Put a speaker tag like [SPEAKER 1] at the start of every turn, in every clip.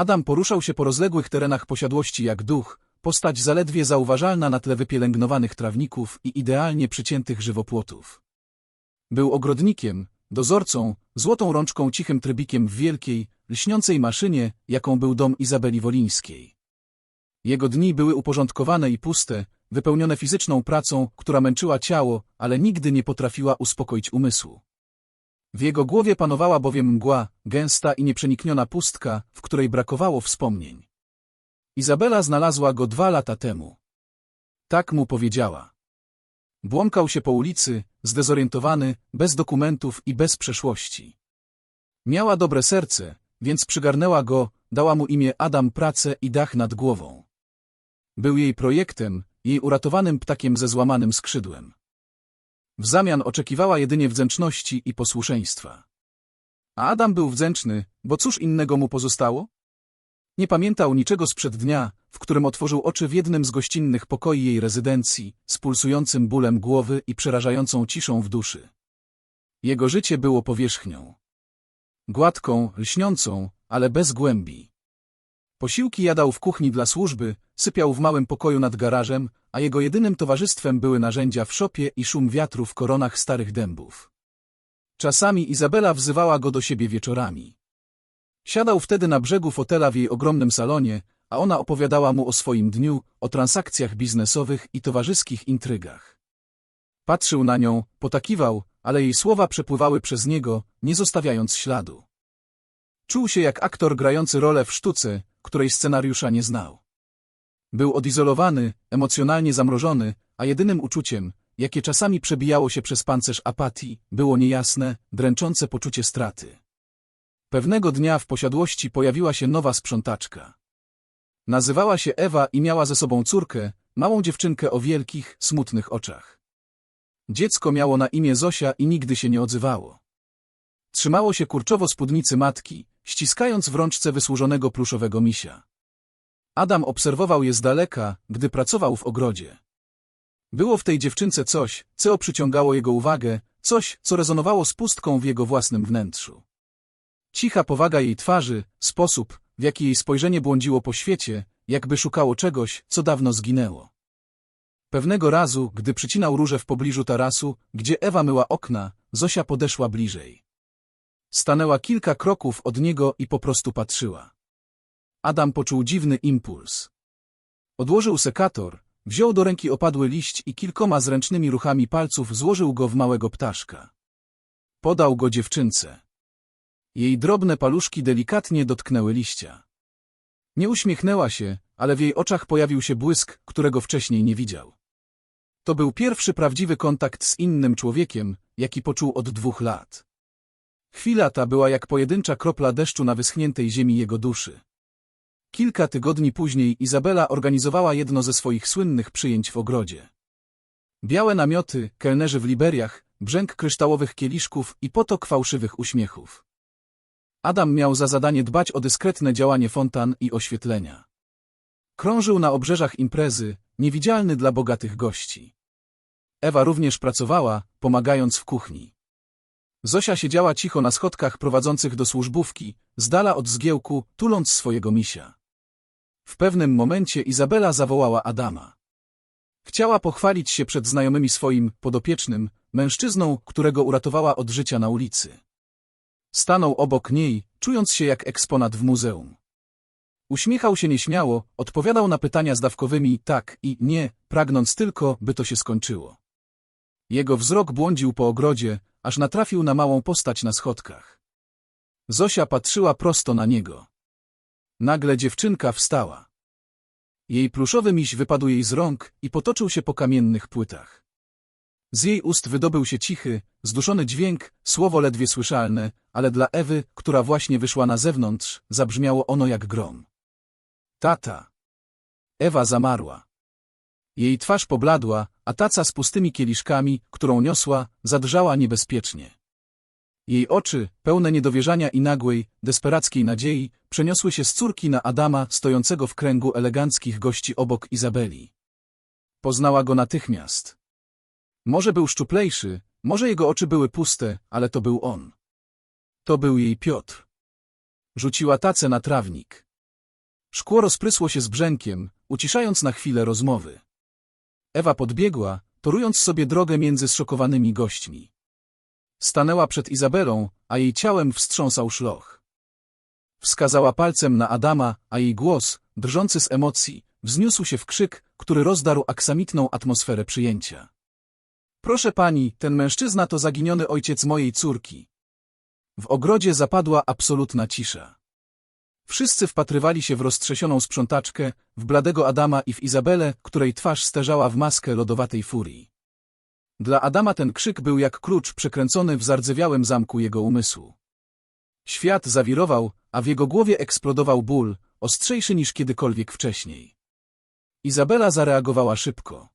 [SPEAKER 1] Adam poruszał się po rozległych terenach posiadłości jak duch, postać zaledwie zauważalna na tle wypielęgnowanych trawników i idealnie przyciętych żywopłotów. Był ogrodnikiem, dozorcą, złotą rączką cichym trybikiem w wielkiej, lśniącej maszynie, jaką był dom Izabeli Wolińskiej. Jego dni były uporządkowane i puste, wypełnione fizyczną pracą, która męczyła ciało, ale nigdy nie potrafiła uspokoić umysłu. W jego głowie panowała bowiem mgła, gęsta i nieprzenikniona pustka, w której brakowało wspomnień. Izabela znalazła go dwa lata temu. Tak mu powiedziała. Błąkał się po ulicy, zdezorientowany, bez dokumentów i bez przeszłości. Miała dobre serce, więc przygarnęła go, dała mu imię Adam pracę i dach nad głową. Był jej projektem, jej uratowanym ptakiem ze złamanym skrzydłem. W zamian oczekiwała jedynie wdzięczności i posłuszeństwa. A Adam był wdzięczny, bo cóż innego mu pozostało? Nie pamiętał niczego sprzed dnia, w którym otworzył oczy w jednym z gościnnych pokoi jej rezydencji, z pulsującym bólem głowy i przerażającą ciszą w duszy. Jego życie było powierzchnią. Gładką, lśniącą, ale bez głębi. Posiłki jadał w kuchni dla służby, sypiał w małym pokoju nad garażem, a jego jedynym towarzystwem były narzędzia w szopie i szum wiatru w koronach starych dębów. Czasami Izabela wzywała go do siebie wieczorami. Siadał wtedy na brzegu fotela w jej ogromnym salonie, a ona opowiadała mu o swoim dniu, o transakcjach biznesowych i towarzyskich intrygach. Patrzył na nią, potakiwał, ale jej słowa przepływały przez niego, nie zostawiając śladu. Czuł się jak aktor grający rolę w sztuce, której scenariusza nie znał. Był odizolowany, emocjonalnie zamrożony, a jedynym uczuciem, jakie czasami przebijało się przez pancerz apatii, było niejasne, dręczące poczucie straty. Pewnego dnia w posiadłości pojawiła się nowa sprzątaczka. Nazywała się Ewa i miała ze sobą córkę, małą dziewczynkę o wielkich, smutnych oczach. Dziecko miało na imię Zosia i nigdy się nie odzywało. Trzymało się kurczowo spódnicy matki, ściskając w rączce wysłużonego pluszowego misia. Adam obserwował je z daleka, gdy pracował w ogrodzie. Było w tej dziewczynce coś, co przyciągało jego uwagę, coś, co rezonowało z pustką w jego własnym wnętrzu. Cicha powaga jej twarzy, sposób, w jaki jej spojrzenie błądziło po świecie, jakby szukało czegoś, co dawno zginęło. Pewnego razu, gdy przycinał róże w pobliżu tarasu, gdzie Ewa myła okna, Zosia podeszła bliżej. Stanęła kilka kroków od niego i po prostu patrzyła. Adam poczuł dziwny impuls. Odłożył sekator, wziął do ręki opadły liść i kilkoma zręcznymi ruchami palców złożył go w małego ptaszka. Podał go dziewczynce. Jej drobne paluszki delikatnie dotknęły liścia. Nie uśmiechnęła się, ale w jej oczach pojawił się błysk, którego wcześniej nie widział. To był pierwszy prawdziwy kontakt z innym człowiekiem, jaki poczuł od dwóch lat. Chwila ta była jak pojedyncza kropla deszczu na wyschniętej ziemi jego duszy. Kilka tygodni później Izabela organizowała jedno ze swoich słynnych przyjęć w ogrodzie. Białe namioty, kelnerzy w liberiach, brzęk kryształowych kieliszków i potok fałszywych uśmiechów. Adam miał za zadanie dbać o dyskretne działanie fontan i oświetlenia. Krążył na obrzeżach imprezy, niewidzialny dla bogatych gości. Ewa również pracowała, pomagając w kuchni. Zosia siedziała cicho na schodkach prowadzących do służbówki, z dala od zgiełku, tuląc swojego misia. W pewnym momencie Izabela zawołała Adama. Chciała pochwalić się przed znajomymi swoim, podopiecznym, mężczyzną, którego uratowała od życia na ulicy. Stanął obok niej, czując się jak eksponat w muzeum. Uśmiechał się nieśmiało, odpowiadał na pytania zdawkowymi tak i nie, pragnąc tylko, by to się skończyło. Jego wzrok błądził po ogrodzie, aż natrafił na małą postać na schodkach. Zosia patrzyła prosto na niego. Nagle dziewczynka wstała. Jej pluszowy miś wypadł jej z rąk i potoczył się po kamiennych płytach. Z jej ust wydobył się cichy, zduszony dźwięk, słowo ledwie słyszalne, ale dla Ewy, która właśnie wyszła na zewnątrz, zabrzmiało ono jak grom. Tata. Ewa zamarła. Jej twarz pobladła, a taca z pustymi kieliszkami, którą niosła, zadrżała niebezpiecznie. Jej oczy, pełne niedowierzania i nagłej, desperackiej nadziei, przeniosły się z córki na Adama, stojącego w kręgu eleganckich gości obok Izabeli. Poznała go natychmiast. Może był szczuplejszy, może jego oczy były puste, ale to był on. To był jej Piotr. Rzuciła tacę na trawnik. Szkło rozprysło się z brzękiem, uciszając na chwilę rozmowy. Ewa podbiegła, torując sobie drogę między zszokowanymi gośćmi. Stanęła przed Izabelą, a jej ciałem wstrząsał szloch. Wskazała palcem na Adama, a jej głos, drżący z emocji, wzniósł się w krzyk, który rozdarł aksamitną atmosferę przyjęcia. Proszę pani, ten mężczyzna to zaginiony ojciec mojej córki. W ogrodzie zapadła absolutna cisza. Wszyscy wpatrywali się w roztrzesioną sprzątaczkę, w bladego Adama i w Izabelę, której twarz sterzała w maskę lodowatej furii. Dla Adama ten krzyk był jak klucz przekręcony w zardzewiałym zamku jego umysłu. Świat zawirował, a w jego głowie eksplodował ból, ostrzejszy niż kiedykolwiek wcześniej. Izabela zareagowała szybko.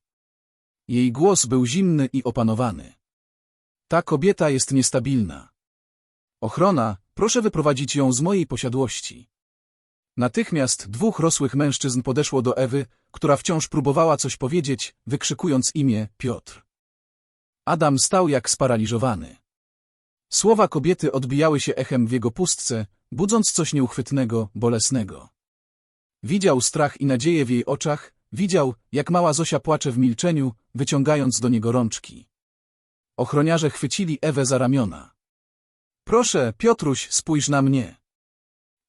[SPEAKER 1] Jej głos był zimny i opanowany. Ta kobieta jest niestabilna. Ochrona, proszę wyprowadzić ją z mojej posiadłości. Natychmiast dwóch rosłych mężczyzn podeszło do Ewy, która wciąż próbowała coś powiedzieć, wykrzykując imię Piotr. Adam stał jak sparaliżowany. Słowa kobiety odbijały się echem w jego pustce, budząc coś nieuchwytnego, bolesnego. Widział strach i nadzieję w jej oczach, widział, jak mała Zosia płacze w milczeniu, wyciągając do niego rączki. Ochroniarze chwycili Ewę za ramiona. Proszę, Piotruś, spójrz na mnie.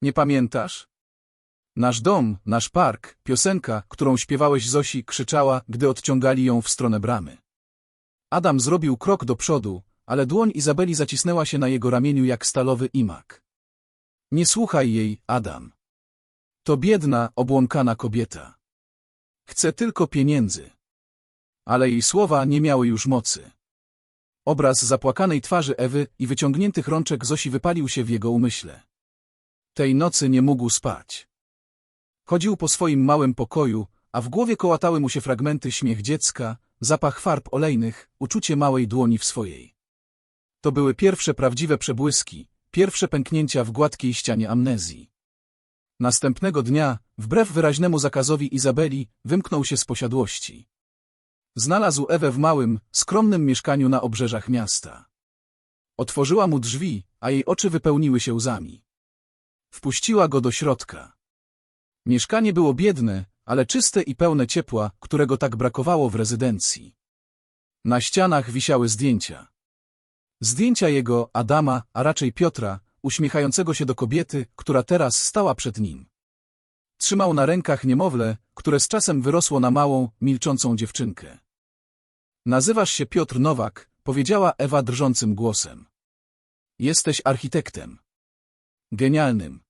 [SPEAKER 1] Nie pamiętasz? Nasz dom, nasz park, piosenka, którą śpiewałeś Zosi, krzyczała, gdy odciągali ją w stronę bramy. Adam zrobił krok do przodu, ale dłoń Izabeli zacisnęła się na jego ramieniu jak stalowy imak. Nie słuchaj jej, Adam. To biedna, obłąkana kobieta. Chce tylko pieniędzy. Ale jej słowa nie miały już mocy. Obraz zapłakanej twarzy Ewy i wyciągniętych rączek Zosi wypalił się w jego umyśle. Tej nocy nie mógł spać. Chodził po swoim małym pokoju, a w głowie kołatały mu się fragmenty śmiech dziecka, zapach farb olejnych, uczucie małej dłoni w swojej. To były pierwsze prawdziwe przebłyski, pierwsze pęknięcia w gładkiej ścianie amnezji. Następnego dnia, wbrew wyraźnemu zakazowi Izabeli, wymknął się z posiadłości. Znalazł Ewę w małym, skromnym mieszkaniu na obrzeżach miasta. Otworzyła mu drzwi, a jej oczy wypełniły się łzami. Wpuściła go do środka. Mieszkanie było biedne, ale czyste i pełne ciepła, którego tak brakowało w rezydencji. Na ścianach wisiały zdjęcia. Zdjęcia jego, Adama, a raczej Piotra, uśmiechającego się do kobiety, która teraz stała przed nim. Trzymał na rękach niemowlę, które z czasem wyrosło na małą, milczącą dziewczynkę. Nazywasz się Piotr Nowak, powiedziała Ewa drżącym głosem. Jesteś architektem. Genialnym.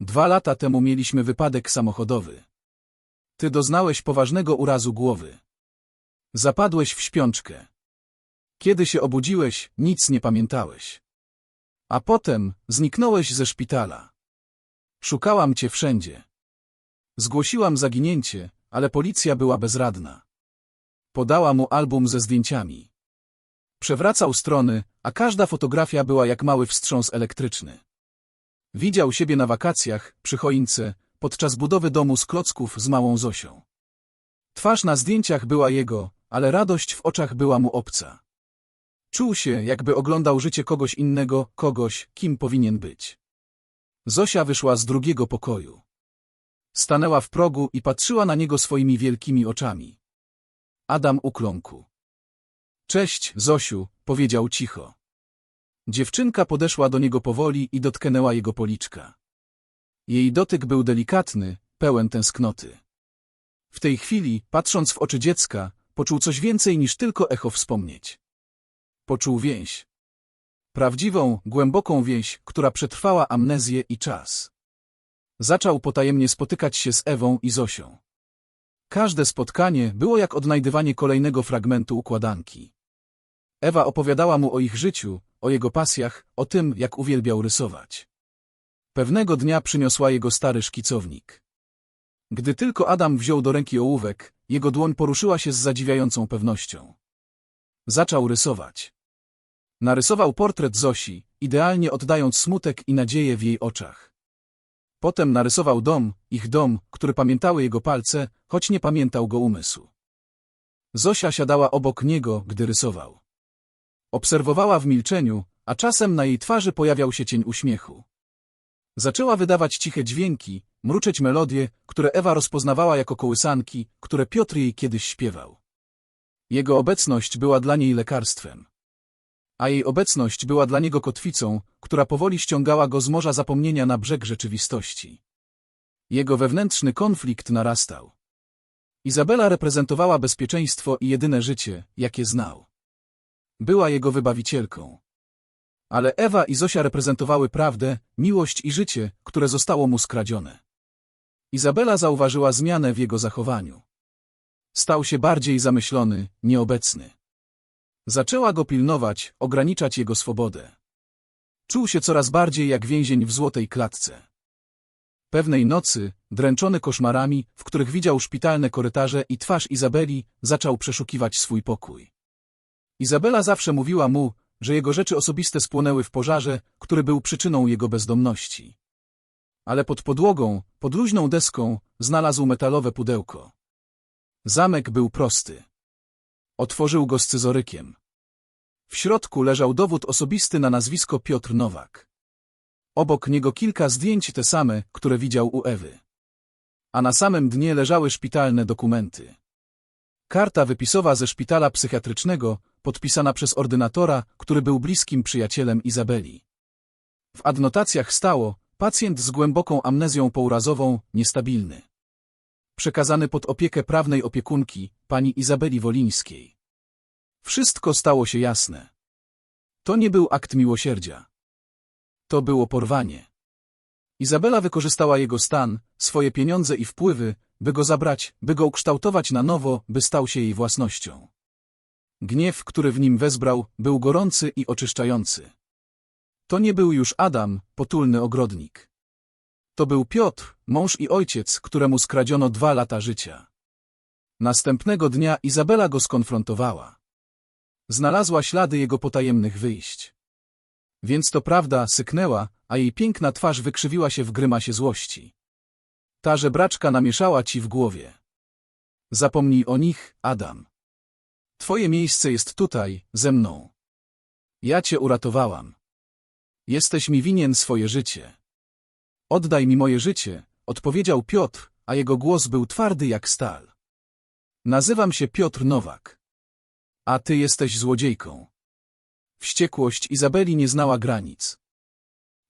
[SPEAKER 1] Dwa lata temu mieliśmy wypadek samochodowy. Ty doznałeś poważnego urazu głowy. Zapadłeś w śpiączkę. Kiedy się obudziłeś, nic nie pamiętałeś. A potem zniknąłeś ze szpitala. Szukałam cię wszędzie. Zgłosiłam zaginięcie, ale policja była bezradna. Podała mu album ze zdjęciami. Przewracał strony, a każda fotografia była jak mały wstrząs elektryczny. Widział siebie na wakacjach, przy choince, podczas budowy domu z klocków z małą Zosią. Twarz na zdjęciach była jego, ale radość w oczach była mu obca. Czuł się, jakby oglądał życie kogoś innego, kogoś, kim powinien być. Zosia wyszła z drugiego pokoju. Stanęła w progu i patrzyła na niego swoimi wielkimi oczami. Adam ukląkł. Cześć, Zosiu, powiedział cicho. Dziewczynka podeszła do niego powoli i dotknęła jego policzka. Jej dotyk był delikatny, pełen tęsknoty. W tej chwili, patrząc w oczy dziecka, poczuł coś więcej niż tylko echo wspomnieć. Poczuł więź. Prawdziwą, głęboką więź, która przetrwała amnezję i czas. Zaczął potajemnie spotykać się z Ewą i Zosią. Każde spotkanie było jak odnajdywanie kolejnego fragmentu układanki. Ewa opowiadała mu o ich życiu, o jego pasjach, o tym, jak uwielbiał rysować. Pewnego dnia przyniosła jego stary szkicownik. Gdy tylko Adam wziął do ręki ołówek, jego dłoń poruszyła się z zadziwiającą pewnością. Zaczął rysować. Narysował portret Zosi, idealnie oddając smutek i nadzieję w jej oczach. Potem narysował dom, ich dom, który pamiętały jego palce, choć nie pamiętał go umysł. Zosia siadała obok niego, gdy rysował. Obserwowała w milczeniu, a czasem na jej twarzy pojawiał się cień uśmiechu. Zaczęła wydawać ciche dźwięki, mruczeć melodie, które Ewa rozpoznawała jako kołysanki, które Piotr jej kiedyś śpiewał. Jego obecność była dla niej lekarstwem. A jej obecność była dla niego kotwicą, która powoli ściągała go z morza zapomnienia na brzeg rzeczywistości. Jego wewnętrzny konflikt narastał. Izabela reprezentowała bezpieczeństwo i jedyne życie, jakie znał. Była jego wybawicielką. Ale Ewa i Zosia reprezentowały prawdę, miłość i życie, które zostało mu skradzione. Izabela zauważyła zmianę w jego zachowaniu. Stał się bardziej zamyślony, nieobecny. Zaczęła go pilnować, ograniczać jego swobodę. Czuł się coraz bardziej jak więzień w złotej klatce. Pewnej nocy, dręczony koszmarami, w których widział szpitalne korytarze i twarz Izabeli, zaczął przeszukiwać swój pokój. Izabela zawsze mówiła mu, że jego rzeczy osobiste spłonęły w pożarze, który był przyczyną jego bezdomności. Ale pod podłogą, pod luźną deską, znalazł metalowe pudełko. Zamek był prosty. Otworzył go scyzorykiem. W środku leżał dowód osobisty na nazwisko Piotr Nowak. Obok niego kilka zdjęć te same, które widział u Ewy. A na samym dnie leżały szpitalne dokumenty. Karta wypisowa ze szpitala psychiatrycznego, podpisana przez ordynatora, który był bliskim przyjacielem Izabeli. W adnotacjach stało, pacjent z głęboką amnezją pourazową, niestabilny. Przekazany pod opiekę prawnej opiekunki, pani Izabeli Wolińskiej. Wszystko stało się jasne. To nie był akt miłosierdzia. To było porwanie. Izabela wykorzystała jego stan, swoje pieniądze i wpływy, by go zabrać, by go ukształtować na nowo, by stał się jej własnością. Gniew, który w nim wezbrał, był gorący i oczyszczający. To nie był już Adam, potulny ogrodnik. To był Piotr, mąż i ojciec, któremu skradziono dwa lata życia. Następnego dnia Izabela go skonfrontowała. Znalazła ślady jego potajemnych wyjść. Więc to prawda syknęła, a jej piękna twarz wykrzywiła się w grymasie złości. Ta żebraczka namieszała ci w głowie. Zapomnij o nich, Adam. Twoje miejsce jest tutaj, ze mną. Ja cię uratowałam. Jesteś mi winien swoje życie. Oddaj mi moje życie, odpowiedział Piotr, a jego głos był twardy jak stal. Nazywam się Piotr Nowak. A ty jesteś złodziejką. Wściekłość Izabeli nie znała granic.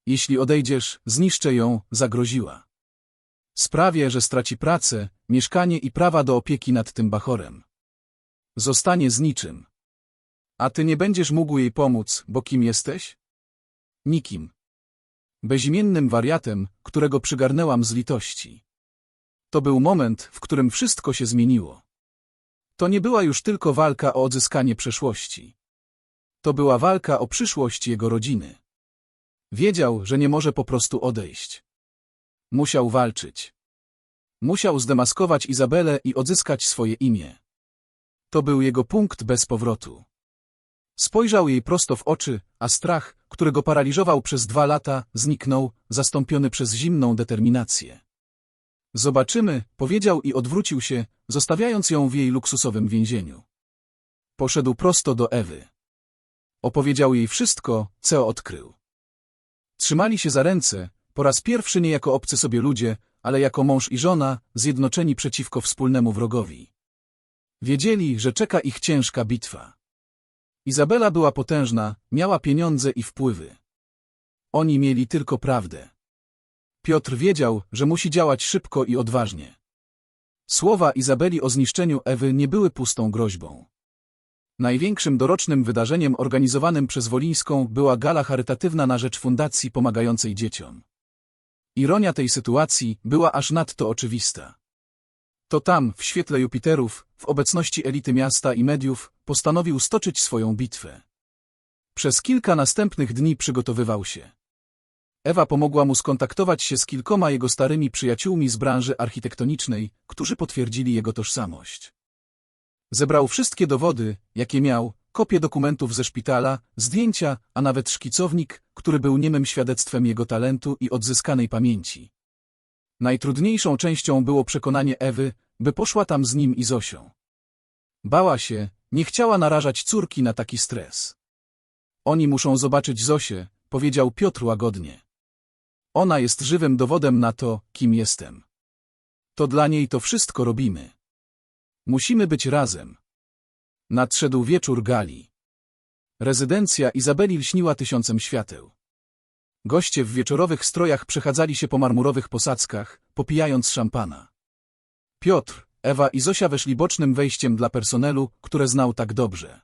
[SPEAKER 1] Jeśli odejdziesz, zniszczę ją, zagroziła. Sprawię, że straci pracę, mieszkanie i prawa do opieki nad tym bachorem. Zostanie z niczym. A ty nie będziesz mógł jej pomóc, bo kim jesteś? Nikim. Bezimiennym wariatem, którego przygarnęłam z litości. To był moment, w którym wszystko się zmieniło. To nie była już tylko walka o odzyskanie przeszłości. To była walka o przyszłość jego rodziny. Wiedział, że nie może po prostu odejść. Musiał walczyć. Musiał zdemaskować Izabelę i odzyskać swoje imię. To był jego punkt bez powrotu. Spojrzał jej prosto w oczy, a strach, który go paraliżował przez dwa lata, zniknął, zastąpiony przez zimną determinację. Zobaczymy, powiedział i odwrócił się, zostawiając ją w jej luksusowym więzieniu. Poszedł prosto do Ewy. Opowiedział jej wszystko, co odkrył. Trzymali się za ręce, po raz pierwszy nie jako obcy sobie ludzie, ale jako mąż i żona, zjednoczeni przeciwko wspólnemu wrogowi. Wiedzieli, że czeka ich ciężka bitwa. Izabela była potężna, miała pieniądze i wpływy. Oni mieli tylko prawdę. Piotr wiedział, że musi działać szybko i odważnie. Słowa Izabeli o zniszczeniu Ewy nie były pustą groźbą. Największym dorocznym wydarzeniem organizowanym przez Wolińską była gala charytatywna na rzecz fundacji pomagającej dzieciom. Ironia tej sytuacji była aż nadto oczywista. To tam, w świetle Jupiterów, w obecności elity miasta i mediów, postanowił stoczyć swoją bitwę. Przez kilka następnych dni przygotowywał się. Ewa pomogła mu skontaktować się z kilkoma jego starymi przyjaciółmi z branży architektonicznej, którzy potwierdzili jego tożsamość. Zebrał wszystkie dowody, jakie miał, kopie dokumentów ze szpitala, zdjęcia, a nawet szkicownik, który był niemym świadectwem jego talentu i odzyskanej pamięci. Najtrudniejszą częścią było przekonanie Ewy, by poszła tam z nim i Zosią. Bała się, nie chciała narażać córki na taki stres. Oni muszą zobaczyć Zosię, powiedział Piotr łagodnie. Ona jest żywym dowodem na to, kim jestem. To dla niej to wszystko robimy. Musimy być razem. Nadszedł wieczór gali. Rezydencja Izabeli lśniła tysiącem świateł. Goście w wieczorowych strojach przechadzali się po marmurowych posadzkach, popijając szampana. Piotr, Ewa i Zosia weszli bocznym wejściem dla personelu, które znał tak dobrze.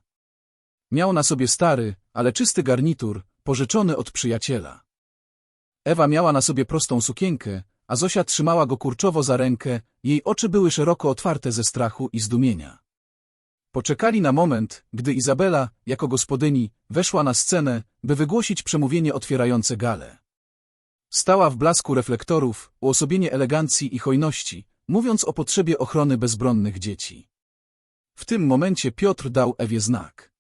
[SPEAKER 1] Miał na sobie stary, ale czysty garnitur, pożyczony od przyjaciela. Ewa miała na sobie prostą sukienkę, a Zosia trzymała go kurczowo za rękę, jej oczy były szeroko otwarte ze strachu i zdumienia. Poczekali na moment, gdy Izabela, jako gospodyni, weszła na scenę, by wygłosić przemówienie otwierające galę. Stała w blasku reflektorów, uosobienie elegancji i hojności, mówiąc o potrzebie ochrony bezbronnych dzieci. W tym momencie Piotr dał Ewie znak.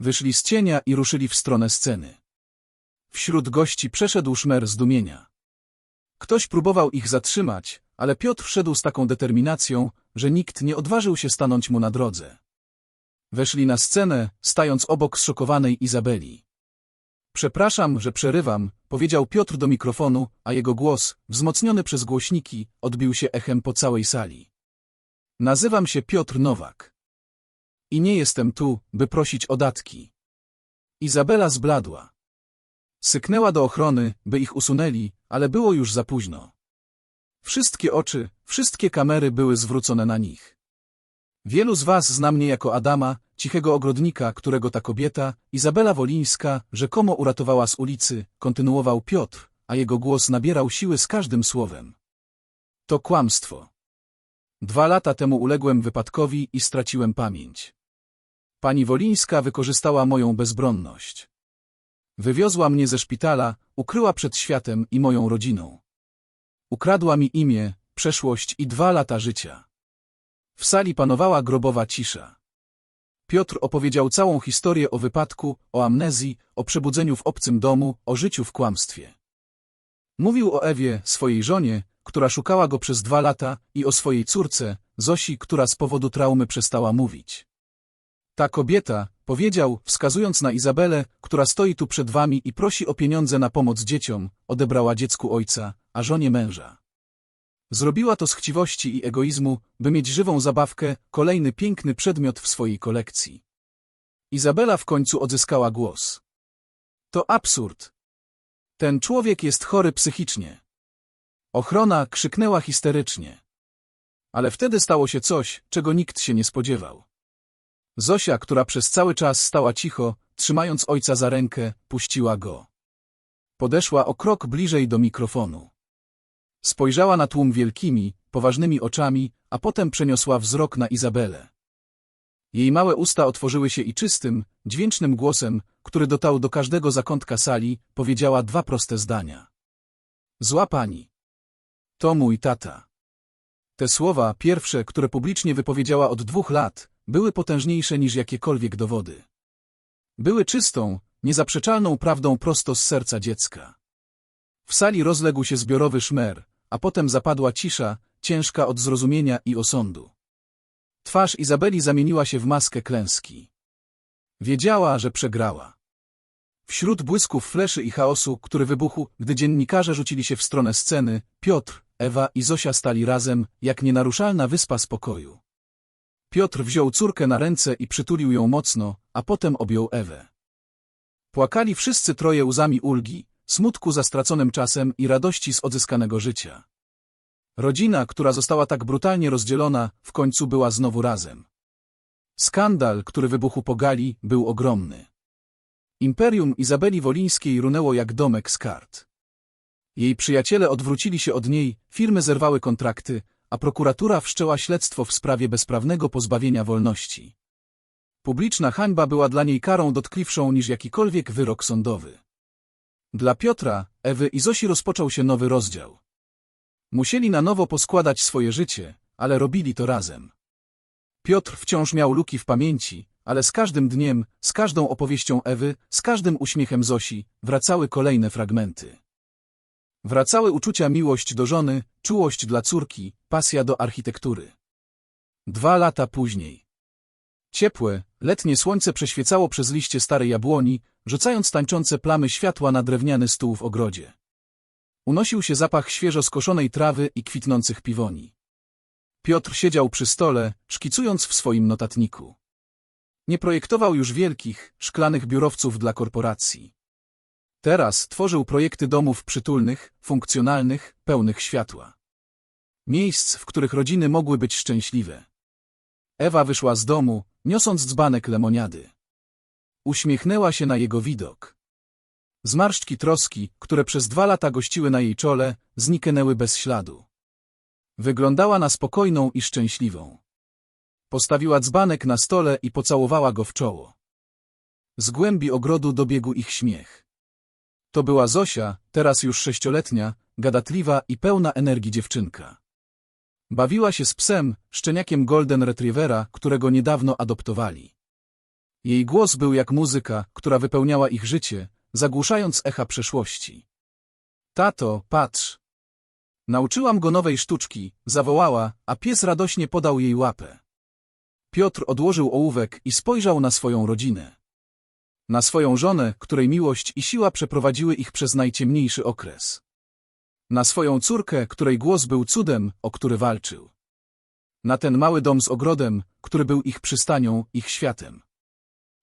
[SPEAKER 1] Wyszli z cienia i ruszyli w stronę sceny. Wśród gości przeszedł szmer zdumienia. Ktoś próbował ich zatrzymać, ale Piotr szedł z taką determinacją, że nikt nie odważył się stanąć mu na drodze. Weszli na scenę, stając obok zszokowanej Izabeli. Przepraszam, że przerywam, powiedział Piotr do mikrofonu, a jego głos, wzmocniony przez głośniki, odbił się echem po całej sali. Nazywam się Piotr Nowak. I nie jestem tu, by prosić o datki. Izabela zbladła. Syknęła do ochrony, by ich usunęli, ale było już za późno. Wszystkie oczy, wszystkie kamery były zwrócone na nich. Wielu z was zna mnie jako Adama, cichego ogrodnika, którego ta kobieta, Izabela Wolińska, rzekomo uratowała z ulicy, kontynuował Piotr, a jego głos nabierał siły z każdym słowem. To kłamstwo. Dwa lata temu uległem wypadkowi i straciłem pamięć. Pani Wolińska wykorzystała moją bezbronność. Wywiozła mnie ze szpitala, ukryła przed światem i moją rodziną. Ukradła mi imię, przeszłość i dwa lata życia. W sali panowała grobowa cisza. Piotr opowiedział całą historię o wypadku, o amnezji, o przebudzeniu w obcym domu, o życiu w kłamstwie. Mówił o Ewie, swojej żonie, która szukała go przez dwa lata, i o swojej córce, Zosi, która z powodu traumy przestała mówić. Ta kobieta, powiedział, wskazując na Izabelę, która stoi tu przed wami i prosi o pieniądze na pomoc dzieciom, odebrała dziecku ojca, a żonie męża. Zrobiła to z chciwości i egoizmu, by mieć żywą zabawkę, kolejny piękny przedmiot w swojej kolekcji. Izabela w końcu odzyskała głos. To absurd. Ten człowiek jest chory psychicznie. Ochrona krzyknęła histerycznie. Ale wtedy stało się coś, czego nikt się nie spodziewał. Zosia, która przez cały czas stała cicho, trzymając ojca za rękę, puściła go. Podeszła o krok bliżej do mikrofonu. Spojrzała na tłum wielkimi, poważnymi oczami, a potem przeniosła wzrok na Izabelę. Jej małe usta otworzyły się i czystym, dźwięcznym głosem, który dotarł do każdego zakątka sali, powiedziała dwa proste zdania. Zła pani. To mój tata. Te słowa, pierwsze, które publicznie wypowiedziała od dwóch lat, były potężniejsze niż jakiekolwiek dowody. Były czystą, niezaprzeczalną prawdą prosto z serca dziecka. W sali rozległ się zbiorowy szmer, a potem zapadła cisza, ciężka od zrozumienia i osądu. Twarz Izabeli zamieniła się w maskę klęski. Wiedziała, że przegrała. Wśród błysków fleszy i chaosu, który wybuchł, gdy dziennikarze rzucili się w stronę sceny, Piotr, Ewa i Zosia stali razem, jak nienaruszalna wyspa spokoju. Piotr wziął córkę na ręce i przytulił ją mocno, a potem objął Ewę. Płakali wszyscy troje łzami ulgi, smutku za straconym czasem i radości z odzyskanego życia. Rodzina, która została tak brutalnie rozdzielona, w końcu była znowu razem. Skandal, który wybuchł po gali, był ogromny. Imperium Izabeli Wolińskiej runęło jak domek z kart. Jej przyjaciele odwrócili się od niej, firmy zerwały kontrakty, a prokuratura wszczęła śledztwo w sprawie bezprawnego pozbawienia wolności. Publiczna hańba była dla niej karą dotkliwszą niż jakikolwiek wyrok sądowy. Dla Piotra, Ewy i Zosi rozpoczął się nowy rozdział. Musieli na nowo poskładać swoje życie, ale robili to razem. Piotr wciąż miał luki w pamięci, ale z każdym dniem, z każdą opowieścią Ewy, z każdym uśmiechem Zosi, wracały kolejne fragmenty. Wracały uczucia miłość do żony, czułość dla córki, pasja do architektury. Dwa lata później. Ciepłe, letnie słońce przeświecało przez liście starej jabłoni, rzucając tańczące plamy światła na drewniany stół w ogrodzie. Unosił się zapach świeżo skoszonej trawy i kwitnących piwoni. Piotr siedział przy stole, szkicując w swoim notatniku. Nie projektował już wielkich, szklanych biurowców dla korporacji. Teraz tworzył projekty domów przytulnych, funkcjonalnych, pełnych światła. Miejsc, w których rodziny mogły być szczęśliwe. Ewa wyszła z domu, niosąc dzbanek lemoniady. Uśmiechnęła się na jego widok. Zmarszczki troski, które przez dwa lata gościły na jej czole, zniknęły bez śladu. Wyglądała na spokojną i szczęśliwą. Postawiła dzbanek na stole i pocałowała go w czoło. Z głębi ogrodu dobiegł ich śmiech. To była Zosia, teraz już sześcioletnia, gadatliwa i pełna energii dziewczynka. Bawiła się z psem, szczeniakiem Golden Retrievera, którego niedawno adoptowali. Jej głos był jak muzyka, która wypełniała ich życie, zagłuszając echa przeszłości. Tato, patrz! Nauczyłam go nowej sztuczki, zawołała, a pies radośnie podał jej łapę. Piotr odłożył ołówek i spojrzał na swoją rodzinę. Na swoją żonę, której miłość i siła przeprowadziły ich przez najciemniejszy okres. Na swoją córkę, której głos był cudem, o który walczył. Na ten mały dom z ogrodem, który był ich przystanią, ich światem.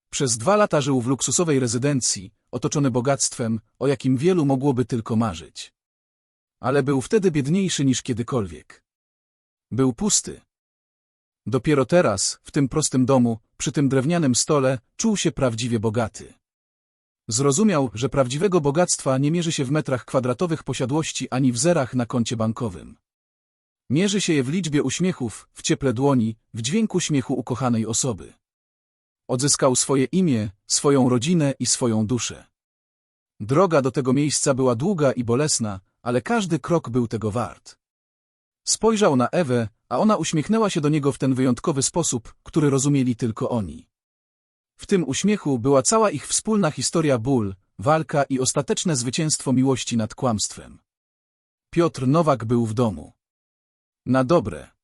[SPEAKER 1] Przez dwa lata żył w luksusowej rezydencji, otoczony bogactwem, o jakim wielu mogłoby tylko marzyć. Ale był wtedy biedniejszy niż kiedykolwiek. Był pusty. Dopiero teraz, w tym prostym domu, przy tym drewnianym stole, czuł się prawdziwie bogaty. Zrozumiał, że prawdziwego bogactwa nie mierzy się w metrach kwadratowych posiadłości ani w zerach na koncie bankowym. Mierzy się je w liczbie uśmiechów, w cieple dłoni, w dźwięku śmiechu ukochanej osoby. Odzyskał swoje imię, swoją rodzinę i swoją duszę. Droga do tego miejsca była długa i bolesna, ale każdy krok był tego wart. Spojrzał na Ewę, a ona uśmiechnęła się do niego w ten wyjątkowy sposób, który rozumieli tylko oni. W tym uśmiechu była cała ich wspólna historia ból, walka i ostateczne zwycięstwo miłości nad kłamstwem. Piotr Nowak był w domu. Na dobre.